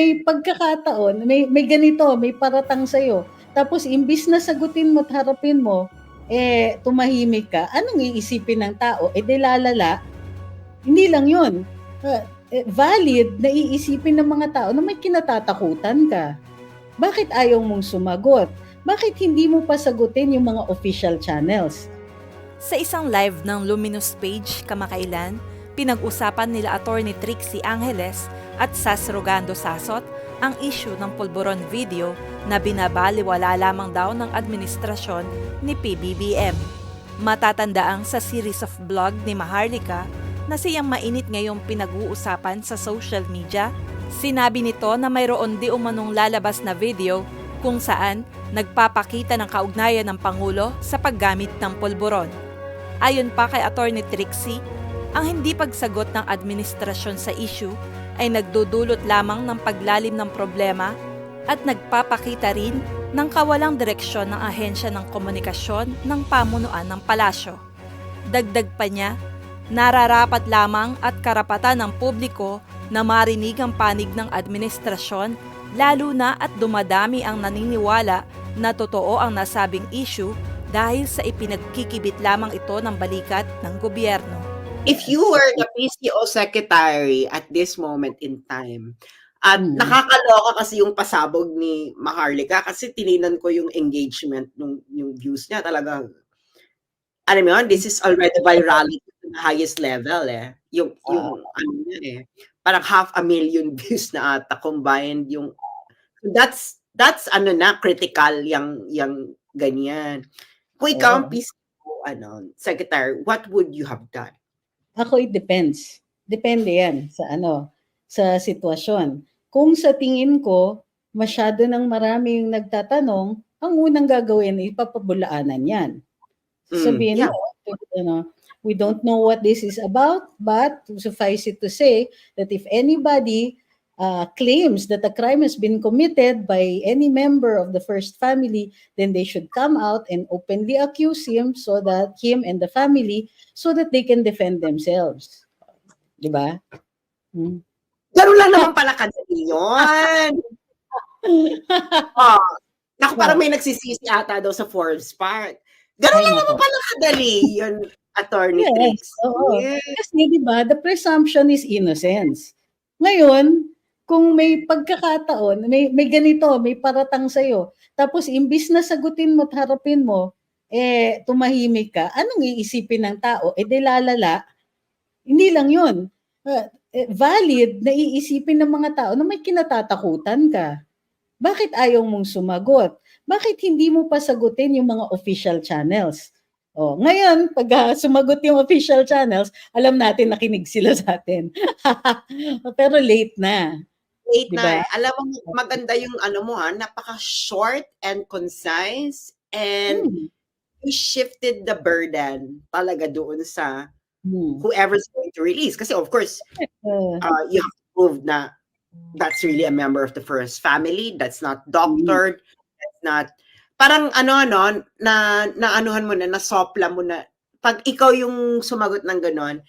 may pagkakataon, may may ganito, may paratang sa'yo, tapos imbis na sagutin mo't harapin mo, eh, tumahimik ka, anong iisipin ng tao? Eh, di lalala. Hindi lang yun. Uh, valid na iisipin ng mga tao na may kinatatakutan ka. Bakit ayaw mong sumagot? Bakit hindi mo pa sagutin yung mga official channels? Sa isang live ng Luminous Page kamakailan, pinag-usapan nila Attorney Trixie Angeles at Sas Rogando Sasot ang issue ng pulburon video na binabaliwala lamang daw ng administrasyon ni PBBM. Matatandaang sa series of blog ni Maharlika na siyang mainit ngayong pinag-uusapan sa social media, sinabi nito na mayroon di umanong lalabas na video kung saan nagpapakita ng kaugnayan ng Pangulo sa paggamit ng pulburon. Ayon pa kay Attorney Trixie, ang hindi pagsagot ng administrasyon sa issue ay nagdudulot lamang ng paglalim ng problema at nagpapakita rin ng kawalang direksyon ng ahensya ng komunikasyon ng pamunuan ng palasyo. Dagdag pa niya, nararapat lamang at karapatan ng publiko na marinig ang panig ng administrasyon lalo na at dumadami ang naniniwala na totoo ang nasabing issue dahil sa ipinagkikibit lamang ito ng balikat ng gobyerno. If you were the PCO secretary at this moment in time, at Hmm. nakakaloka kasi yung pasabog ni Maharlika kasi tininan ko yung engagement nung yung views niya talaga. Alam mo yun, this is already virality to the highest level eh. Yung, yung ano niya eh. Parang half a million views na ata combined yung that's that's ano na critical yung yung ganyan. Kung ikaw ang Oo. PCO ano, secretary, what would you have done? Ako, it depends. Depende yan sa ano, sa sitwasyon. Kung sa tingin ko, masyado ng marami yung nagtatanong, ang unang gagawin ay papabulaanan yan. Mm, Sabihin yeah. mo, you know, we don't know what this is about, but suffice it to say that if anybody uh, claims that a crime has been committed by any member of the first family, then they should come out and openly accuse him so that him and the family so that they can defend themselves. 'Di ba? Hmm. Ganun lang naman pala kadali yun. oh, naku, parang may nagsisisi ata daw sa Forbes part. Ganun Ay, lang naman pala kadali yun, Attorney Yes, Trix. oo. Yes. Kasi 'di ba, the presumption is innocence. Ngayon, kung may pagkakataon, may may ganito, may paratang sa tapos imbis na sagutin mo at harapin mo, eh tumahimik ka, anong iisipin ng tao? Eh di lalala. Hindi lang 'yun. Uh, valid na iisipin ng mga tao na may kinatatakutan ka. Bakit ayaw mong sumagot? Bakit hindi mo pa sagutin yung mga official channels? Oh, ngayon, pag ah, sumagot yung official channels, alam natin nakinig sila sa atin. Pero late na. Wait Diba? na, alam mo, maganda yung ano mo ha, napaka-short and concise and Hmm. you shifted the burden talaga doon sa Hmm. whoever's going to release. Kasi of course, Uh, you have to prove na that's really a member of the first family, that's not doctored, that's not, parang ano, ano, na, na anuhan mo na, nasopla mo na, pag ikaw yung sumagot ng ganon,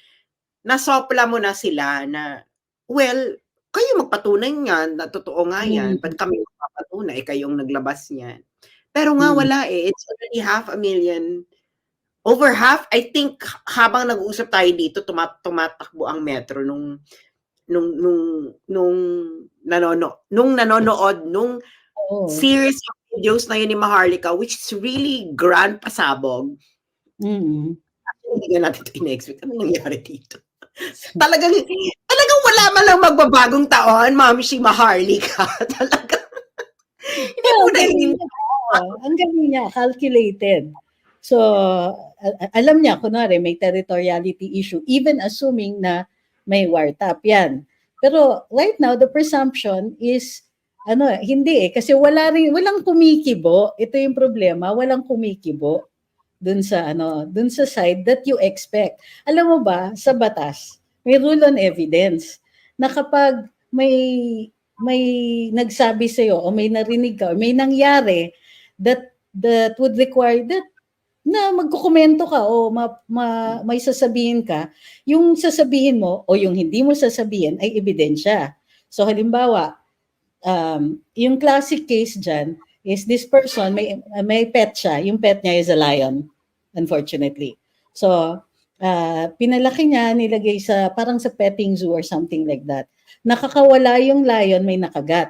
nasopla mo na sila na, well, kayo magpatunay niyan, na totoo nga yan, Mm. pag kami magpapatunay, kayong naglabas niyan. Pero nga Mm. wala eh, it's already half a million, over half, I think, habang nag-uusap tayo dito, tuma- tumatakbo ang metro nung nung nung nung nanono nung nanonood nung oo. series of videos na yun ni Maharlika which is really grand pasabog. Mm. Hindi nga natin ito in-expect. Ano nangyari dito? talagang, talagang wala man lang magbabagong taon, Ma'am si Maharlika. talagang, hindi Yeah, mo ang na ang galing niya, calculated. So, alam niya, kunwari, may territoriality issue, even assuming na may wiretap yan. Pero right now, the presumption is, ano, hindi eh, kasi wala rin, walang kumikibo. Ito yung problema, walang kumikibo dun sa, ano, dun sa side that you expect. Alam mo ba, sa batas, may rule on evidence na kapag may may nagsabi sa iyo o may narinig ka o may nangyari that that would require that na magkukomento ka o ma, ma- may sasabihin ka, yung sasabihin mo o yung hindi mo sasabihin ay ebidensya. So halimbawa, um, yung classic case dyan is this person, may, may pet siya. Yung pet niya is a lion, unfortunately. So, uh, pinalaki niya, nilagay sa, parang sa petting zoo or something like that. Nakakawala yung lion, may nakagat.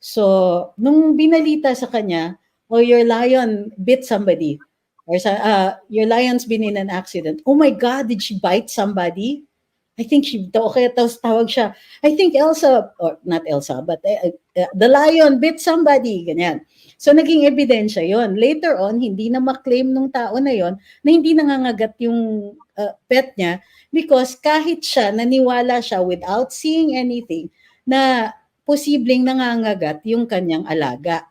So, nung binalita sa kanya, oh, your lion bit somebody. Or uh, your lion's been in an accident. Oh my God, did she bite somebody? I think she, okay, tapos tawag siya, I think Elsa, or not Elsa, but uh, uh, the lion bit somebody, ganyan. So naging ebidensya yon. Later on, hindi na maklaim nung tao na yon na hindi nangangagat yung uh, pet niya because kahit siya, naniwala siya without seeing anything na posibleng nangangagat yung kanyang alaga.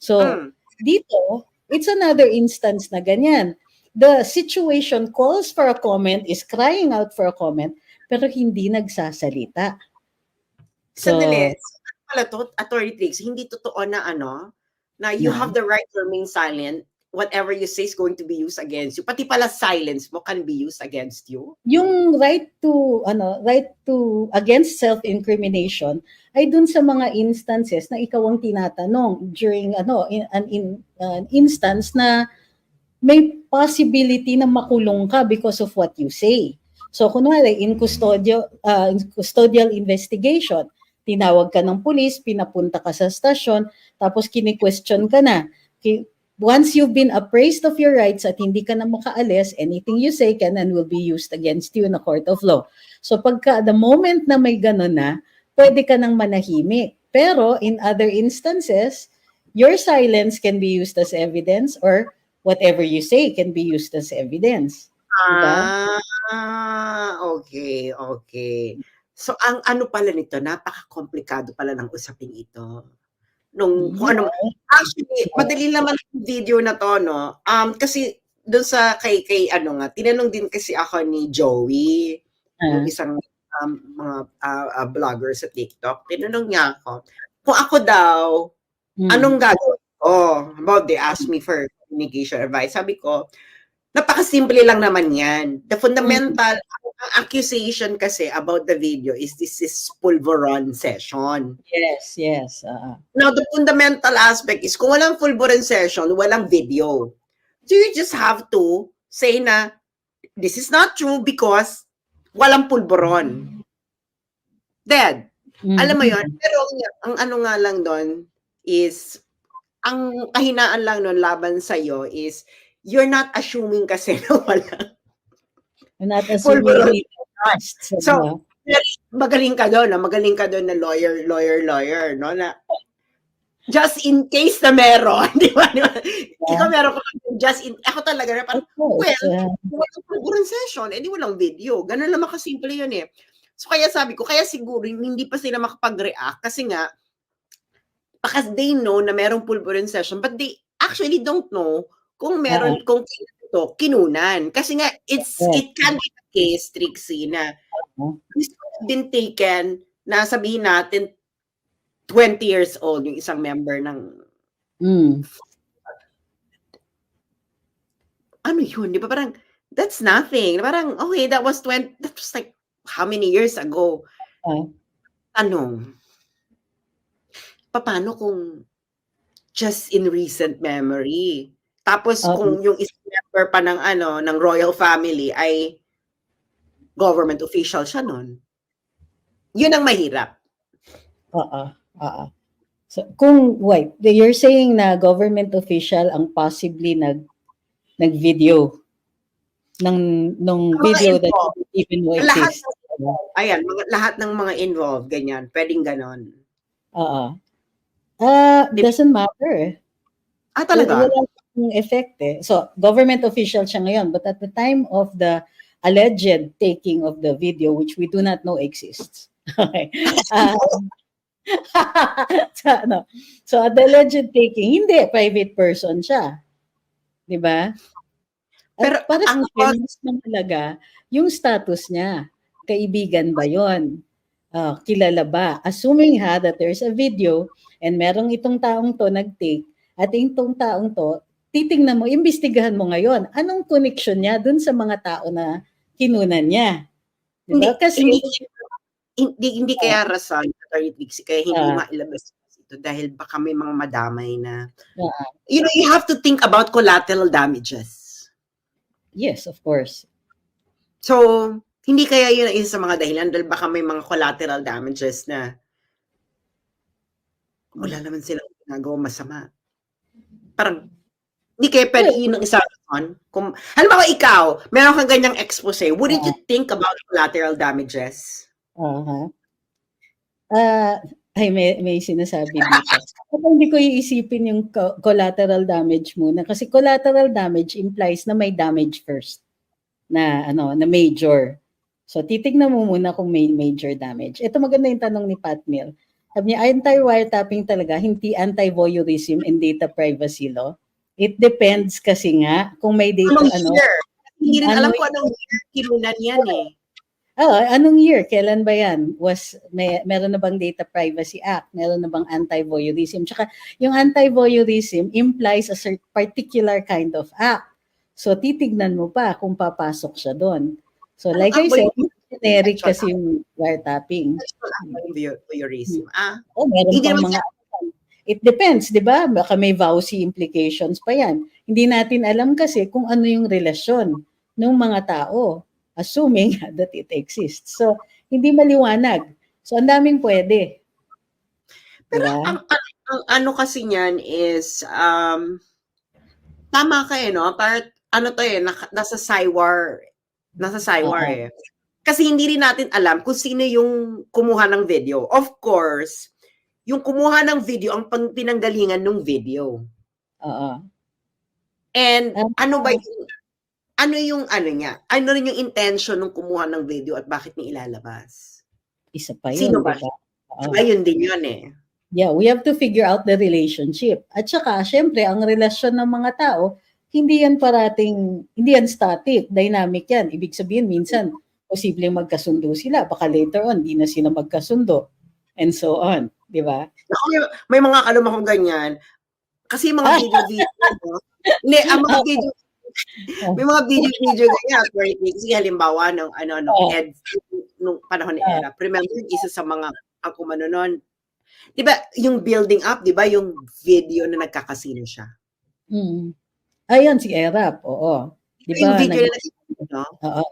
So, Hmm. dito, it's another instance na ganyan. The situation calls for a comment, is crying out for a comment, pero hindi nagsasalita. So, Sandali. Ano pala to, Attorney Trix, hindi totoo na ano, na you Na? have the right to remain silent. Whatever you say is going to be used against you. Pati pala silence mo can be used against you. yung right to ano, right to against self-incrimination ay dun sa mga instances na ikaw ang tinatanong during ano in, an in, an instance na may possibility na makulong ka because of what you say. So kunwari in custodial uh, in custodial investigation, tinawag ka ng pulis, pinapunta ka sa stasyon, tapos kini-question ka na. Once you've been appraised of your rights at hindi ka na makaalis, anything you say can and will be used against you in a court of law. So pagka the moment na may ganun na, pwede ka nang manahimik. Pero in other instances, your silence can be used as evidence or whatever you say can be used as evidence. Diba? Ah, okay, okay. So, ang ano pala nito, napaka-komplikado pala ng usaping ito. Nung, kung ano, actually, madali naman yung video na to, no? Um, kasi, doon sa kay, kay, ano nga, tinanong din kasi ako ni Joey, yung isang um, mga ah, vlogger sa TikTok, tinanong niya ako, kung ako daw, mm, anong gagawin ko? About they asked me for communication advice. Sabi ko, napakasimple lang naman yan. The fundamental ang accusation kasi about the video is this is pulveron session. Yes, yes. ah, Now, the fundamental aspect is kung walang pulveron session, walang video. So you just have to say na this is not true because walang pulveron. Dead. mm. Alam mo yon Pero ang, ang ano nga lang doon is, ang kahinaan lang nun laban sa'yo is, you're not assuming kasi na wala. You're not assuming trust. So? Magaling ka doon, na magaling ka doon na lawyer, lawyer, lawyer, no? Na, just in case na meron, di ba? Di ba? Ikaw meron ka, just in, ako talaga, na parang, Of course, well, ah, walang session, edi walang video. Ganun lang makasimple yun eh. So kaya sabi ko, kaya siguro hindi pa sila makapag-react kasi nga, because they know na merong pulburon session, but they actually don't know kung meron, kung ito, kinunan. Kasi nga, it's, Yeah. it can be the case, Trixie, na this could have been taken na sabihin natin 20 years old yung isang member ng mm. ano yun, di ba? Parang, that's nothing. Parang, okay, that was 20, that was like, how many years ago? Ah. Tanong, paano kung just in recent memory? Tapos Oo. kung yung isang member pa ng ano, ng royal family ay government official siya nun. Yun ang mahirap. Oo, oo. So, kung, wait, you're saying na government official ang possibly nag, nag-video ng, nung mga video that involved. didn't even know Lahat, exists. ayan, mga, lahat ng mga involved, ganyan, pwedeng ganon. Oo. Uh, Di- doesn't matter. Ah, talaga? Wala effect eh. So, government official siya ngayon, but at the time of the alleged taking of the video, which we do not know exists. Okay. Um, so, ano, so, at the alleged taking, hindi, private person siya. Di ba? Pero para ang akin, mas mahalaga, yung status niya. Kaibigan ba yon? Ah, kilala ba? Assuming ha that there's a video and merong itong taong to nag-take at itong taong to, titingnan mo, imbestigahan mo ngayon, anong connection niya dun sa mga tao na kinunan niya? Di Hindi? Kasi, hindi, hindi, hindi kaya rason, Attorney Trixie, kaya hindi Ah. mailabas. dito dahil baka may mga madamay na, Oo. you know, you have to think about collateral damages. Yes, of course. So, hindi kaya yun ang isa sa mga dahilan dahil baka may mga collateral damages na wala naman silang ginagawa masama. Parang, hindi kaya pwede yun ang isa on. Kung, halimbawa ikaw, meron kang ganyang expose, what did you think about collateral damages? Aha. Ah, ay may may sinasabi dito. Hindi ko iisipin yung co- collateral damage muna kasi collateral damage implies na may damage first na ano na major. So titignan mo muna kung may major damage. Ito maganda yung tanong ni Pat Mill. Sabi niya, anti-wiretapping talaga, hindi anti-voyeurism and data privacy law. It depends kasi nga kung may data Anong ano. year? Hindi rin alam kung anong year kinunan yan eh. Ah, anong year? Kailan ba yan? Was may meron na bang Data Privacy Act? Meron na bang anti-voyeurism? Tsaka yung anti-voyeurism implies a cert- particular kind of act. So titignan mo pa kung papasok siya doon. So like I Ang said, generic kasi yung wiretapping. Voyeurism. Ah, Oh, meron Hindi naman mga It depends, 'di ba? Baka may vowsy implications pa 'yan. Hindi natin alam kasi kung ano yung relasyon ng mga tao assuming that it exists. So, hindi maliwanag. So, ang daming pwede. Pero Diba? ang, ang, ang ano kasi niyan is, um, tama ka eh, no? Part, ano to eh, nasa Cywar, nasa Cywar Oo. eh. Kasi hindi rin natin alam kung sino yung kumuha ng video. Of course, yung kumuha ng video, ang pinanggalingan ng video. Oo. And Um, ano ba yung, ano yung ano niya? Ano rin yung intention ng kumuha ng video at bakit niya ilalabas? Isa pa yun. Sino ba diba? Ayun din yun eh. Yeah, we have to figure out the relationship. At saka, syempre, ang relasyon ng mga tao, hindi yan parating, hindi yan static, dynamic yan. Ibig sabihin, minsan, posibleng magkasundo sila. Baka later on, di na sila magkasundo. And so on. Di ba? Ako, may, may mga kalum akong ganyan. Kasi yung mga Ah. video-video, no? Hindi, ang mga video, may mga video-video ganyan. For kasi halimbawa, nung, ano, nung Oh. ED, nung panahon ni. Era, remember, isa sa mga, ang kumano nun, di ba, yung building up, di ba, yung video na nagkakasino siya. Mm. Ayun, si Erap. Oo. Di yung ba? video nag- na no? Oo.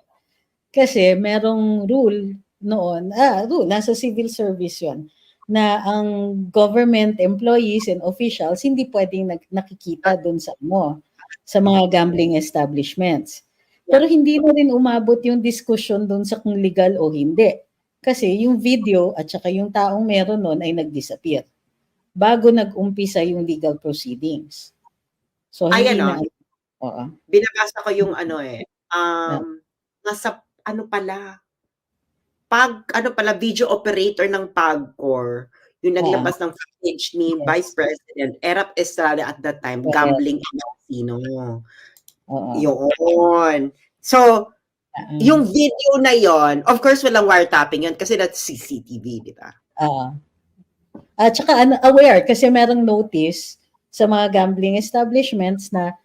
Kasi merong rule noon, ah, rule, nasa civil service yon na ang government employees and officials hindi pwedeng nag- nakikita doon sa mo sa mga gambling establishments. Pero hindi na rin umabot yung discussion doon sa kung legal o hindi. Kasi yung video at saka yung taong meron noon ay nag-disappear bago nag-umpisa yung legal proceedings. So hindi ano? na Oo. binabasa ko yung ano eh, um, nasa, ano pala, pag, ano pala, video operator ng PAGCOR, yung naglabas ng footage ni Yes. Vice President Erap Estrada at that time, Correct. gambling casino. Oo. Yun. So, Ah, yung video na yon, of course, walang wiretapping yun kasi that's CCTV, di ba? Ah. At saka ano, aware kasi merong notice sa mga gambling establishments na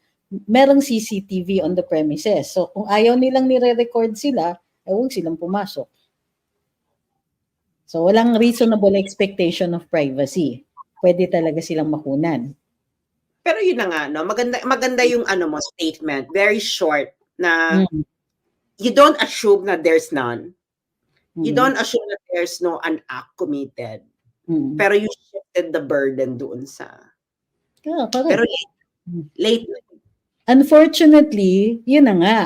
merong CCTV on the premises. So kung ayaw nilang nire-record sila, eh huwag silang pumasok. So walang reasonable expectation of privacy. Pwede talaga silang makunan. Pero yun na nga, no? maganda, maganda yung ano mo, statement, very short, na Mm. you don't assume na there's none. You Mm. don't assume that there's no an act committed. Mm. Pero you shifted the burden doon sa... Ah, correct. Pero late, late Unfortunately, yun na nga,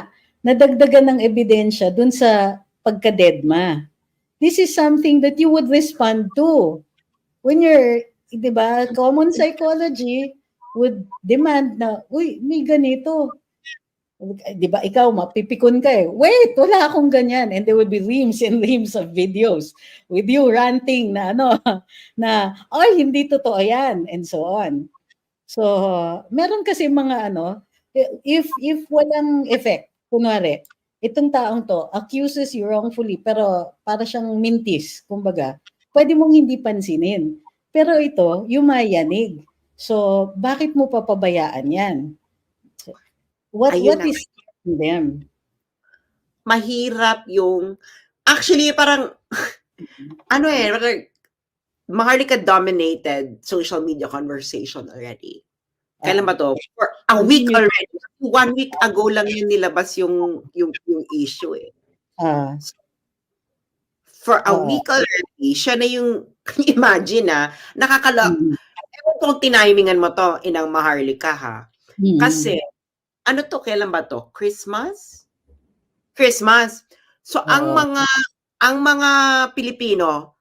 nadagdagan ng ebidensya dun sa pagka-deadma. This is something that you would respond to. When you're, di ba, common psychology would demand na, uy, may ganito. Di ba, ikaw, mapipikon ka eh. Wait, wala akong ganyan. And there would be reams and reams of videos with you ranting na ano, na, ay, hindi totoo yan, and so on. So, meron kasi mga ano, if if walang effect, kunwari, itong taong to accuses you wrongfully pero para siyang mintis, kumbaga, pwede mong hindi pansinin. Pero ito, yumayanig. So, bakit mo papabayaan yan? So, what Ayun what na is them? mahirap yung... Actually, parang... ano eh, parang, Maharlika dominated social media conversation already. Kailan ba to? For a week already. One week ago lang yun nilabas yung yung yung issue eh. Ah, For a Oo. week already, siya na yung imagine ah, nakakala mm, ewan kung tinimingan mo to inang Maharlika ha. mm. Kasi ano to kailan ba to? Christmas? Christmas. So ang Oo. mga ang mga Pilipino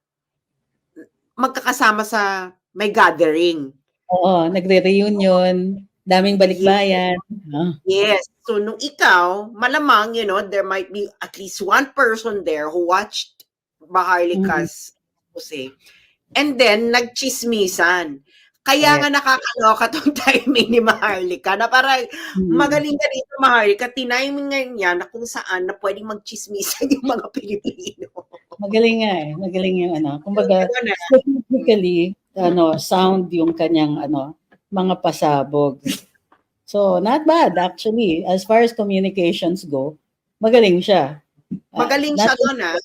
magkakasama sa may gathering. Oo, nagre-reunion, daming balikbayan. Ah, Yes. So nung ikaw, malamang, you know, there might be at least one person there who watched Maharlika's Jose. And then, nagchismisan. Kaya nga nakakaloka tong timing ni Maharlika na parang mm. magaling ka dito, Maharlika. Tiniming nga niya na kung saan na pwedeng magchismisan yung mga Pilipino. Magaling nga eh. Magaling yung ano. Kumbaga, specifically, ano, sound yung kanyang ano, mga pasabog. So, not bad actually. As far as communications go, magaling siya. Ah, Magaling not siya doon, ah.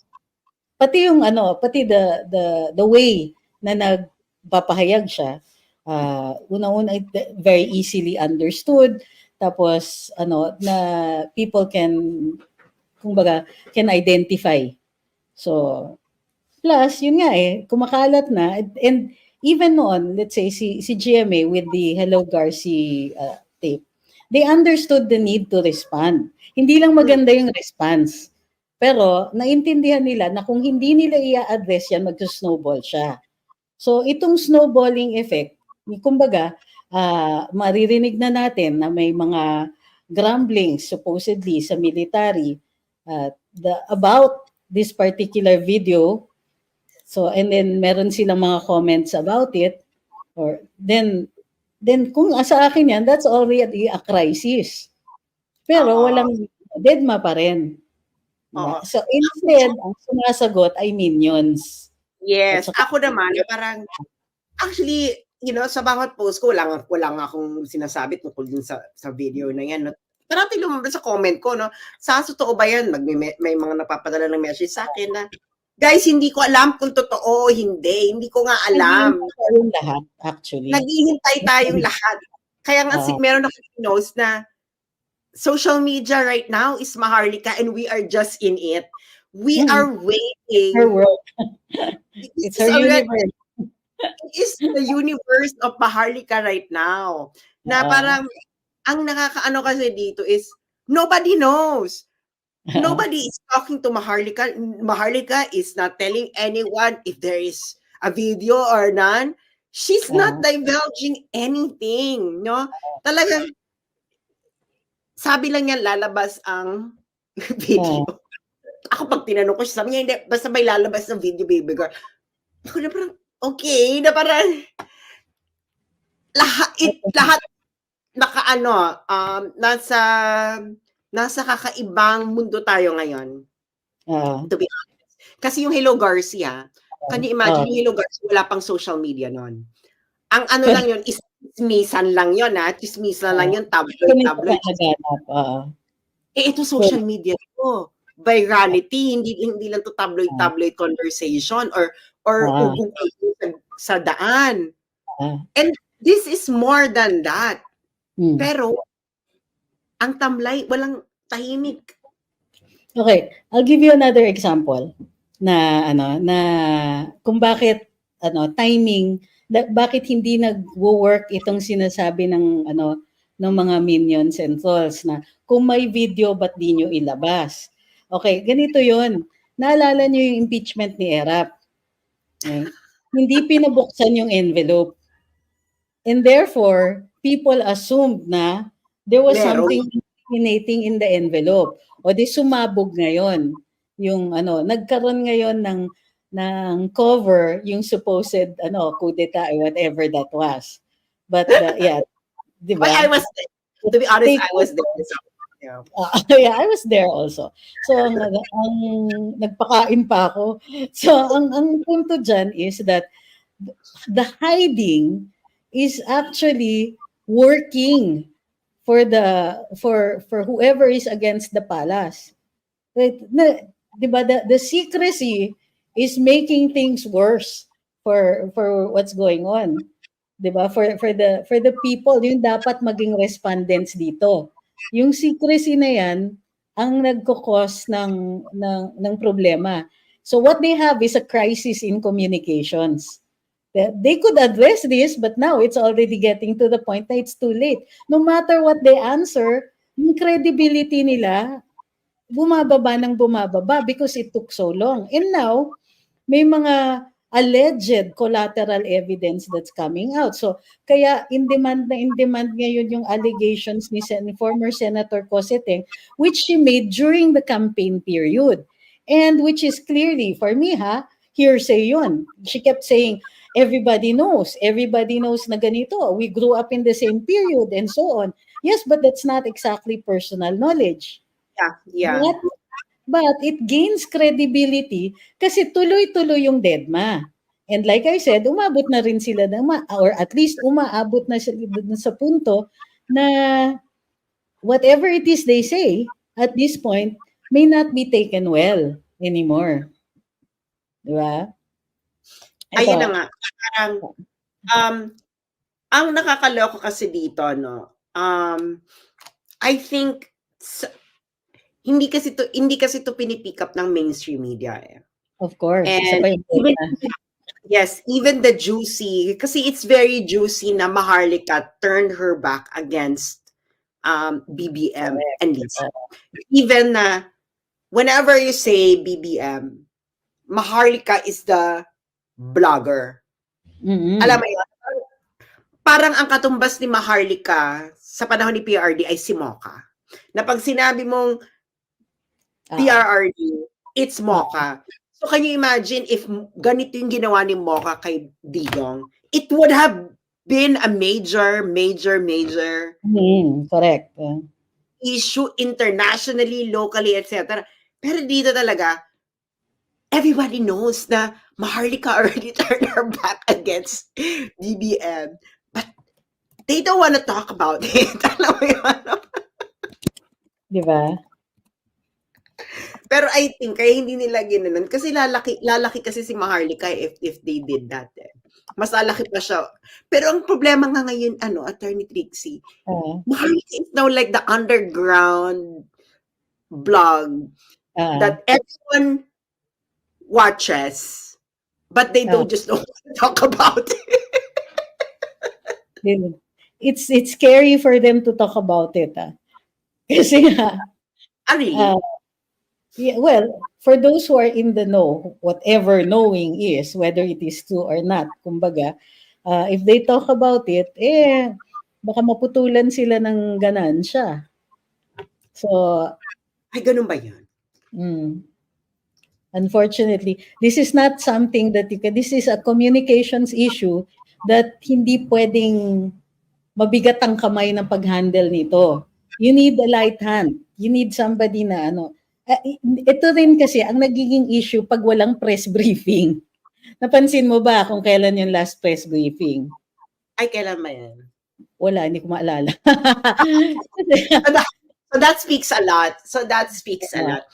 pati yung ano, pati the the the way na nagpapahayag siya, uh, unang-una it- very easily understood tapos ano na people can kumbaga can identify. So plus yun nga eh kumakalat na and even noon let's say si si GMA with the Hello Garci uh, tape they understood the need to respond. Hindi lang maganda yung response. Pero naintindihan nila na kung hindi nila i-address yan, mag-snowball siya. So itong snowballing effect, kumbaga, ah, maririnig na natin na may mga grumblings supposedly sa military uh, the, about this particular video. So and then meron silang mga comments about it or then then kung sa akin yan, that's already a crisis. Pero Oo. walang deadma pa rin. Oo. So instead, ang sumasagot ay minions. Yes. Saka- Ako naman, na parang, actually, you know, sa bawat post ko, wala, wala nga akong sinasabi tungkol dun sa, sa video na yan. No? Parati lumabas sa comment ko, no? Sa totoo ba yan? Mag, may, may mga napapadala ng message sa akin na, guys, hindi ko alam kung totoo o hindi. Hindi ko nga alam. Tayong lahat, actually. Naghihintay tayong lahat. Kaya nga, Oo. meron akong knows na social media right now is Maharlika and we are just in it. We Mm. are waiting. her world. It's her already- universe. is the universe of Maharlika right now. Na Oo. parang, ang nakakaano kasi dito is, nobody knows. Nobody is talking to Maharlika. Maharlika is not telling anyone if there is a video or none. She's not divulging anything, no? Talagang, sabi lang niya, lalabas ang video. Ako pag tinanong ko siya, sabi niya, hindi, basta may lalabas ng video, baby girl. Ako na parang, okay, na parang, lahat, it, lahat, naka ano, um, nasa, nasa kakaibang mundo tayo ngayon. Oo. To be honest. Kasi yung Hello Garcia, can you imagine Oo. yung Hello Garcia, wala pang social media noon. Ang ano lang yun, is chismisan lang yun, ha? Chismisan lang yun, tabloid, tabloid. oo. Eh, ito social media to. Virality, hindi hindi lang to tabloid tabloid conversation or or ugong sa, sa daan. And this is more than that. Hmm. Pero ang tamlay walang tahimik. Okay, I'll give you another example na ano na kung bakit ano timing na, bakit hindi nagwo-work itong sinasabi ng ano ng mga minions and trolls na kung may video ba't di nyo ilabas. Okay, ganito 'yon. Naalala niyo yung impeachment ni Erap. Okay? Hindi pinabuksan yung envelope. And therefore, people assumed na there was Meron. something incriminating in the envelope. O di sumabog ngayon yung ano, nagkaroon ngayon ng ng cover yung supposed ano coup d'etat or whatever that was. But uh, yeah, 'di ba? I was to be honest, Take- I was there. So, yeah. Ah, yeah, I was there also. So ang, ang nagpakain pa ako. So ang ang punto diyan is that the hiding is actually working for the for for whoever is against the palace. Right? Na, 'di ba the, the secrecy is making things worse for for what's going on. 'Di ba? For for the for the people, yung dapat maging respondents dito. Yung secrecy na 'yan ang nagko-cause ng ng ng problema. So what they have is a crisis in communications. They- could address this, but now it's already getting to the point that it's too late. No matter what they answer, yung credibility nila bumababa ng bumababa because it took so long. And now, may mga alleged collateral evidence that's coming out. So, kaya in demand na in demand ngayon yung allegations ni Sen- former Senator Cosseteng, which she made during the campaign period. And which is clearly, for me ha, hearsay yun. She kept saying, everybody knows, everybody knows na ganito. We grew up in the same period and so on. Yes, but that's not exactly personal knowledge. Yeah, yeah. But, but it gains credibility kasi tuloy-tuloy yung DEDMA. And like I said, umabot na rin sila ng ma- or at least umaabot na sila sa punto na whatever it is they say at this point may not be taken well anymore. Di ba? Ayun na nga. Parang, um, ang nakakaloko kasi dito, no, um, I think, s- hindi kasi to hindi kasi to pinipick up ng mainstream media eh. Of course. And even yes, even the juicy kasi it's very juicy na Maharlika turned her back against um BBM and Lisa. Even na whenever you say BBM, Maharlika is the blogger. Mhm. Alam mo yun? Parang ang katumbas ni Maharlika sa panahon ni PRD ay si Mocha. Na pag sinabi mong Ah, PRRD, it's Mocha. So can you imagine if ganito yung ginawa ni Mocha kay Digong, it would have been a major, major, major mhm, correct. Yeah. issue internationally, locally, etc. Pero dito talaga, everybody knows na Maharlika already turned her back against BBM. But they don't want to talk about it. Alam mo yun? Di ba? Pero I think, kaya hindi nila ginanon. Kasi lalaki, lalaki kasi si Maharlika if, if they did that. Eh. Mas lalaki pa siya. Pero ang problema nga ngayon, ano, Attorney Trixie, Ah, Maharlika is now like the underground blog ah. that everyone watches, but they don't Oh. just to talk about it. It's it's scary for them to talk about it. Ah. Kasi nga, Ah, really? ah, yeah, well, for those who are in the know, whatever knowing is, whether it is true or not, kumbaga, ah, if they talk about it, eh, baka maputulan sila ng ganansya. So, Ay, ganun ba yun? Mm. Unfortunately, this is not something that you can, this is a communications issue that hindi pwedeng mabigat ang kamay ng pag-handle nito. You need a light hand. You need somebody na ano. I- ito rin kasi ang nagiging issue pag walang press briefing. Napansin mo ba kung kailan yung last press briefing? Ay, kailan ba yan? Wala, hindi ko maalala. So that speaks a lot. So that speaks a lot.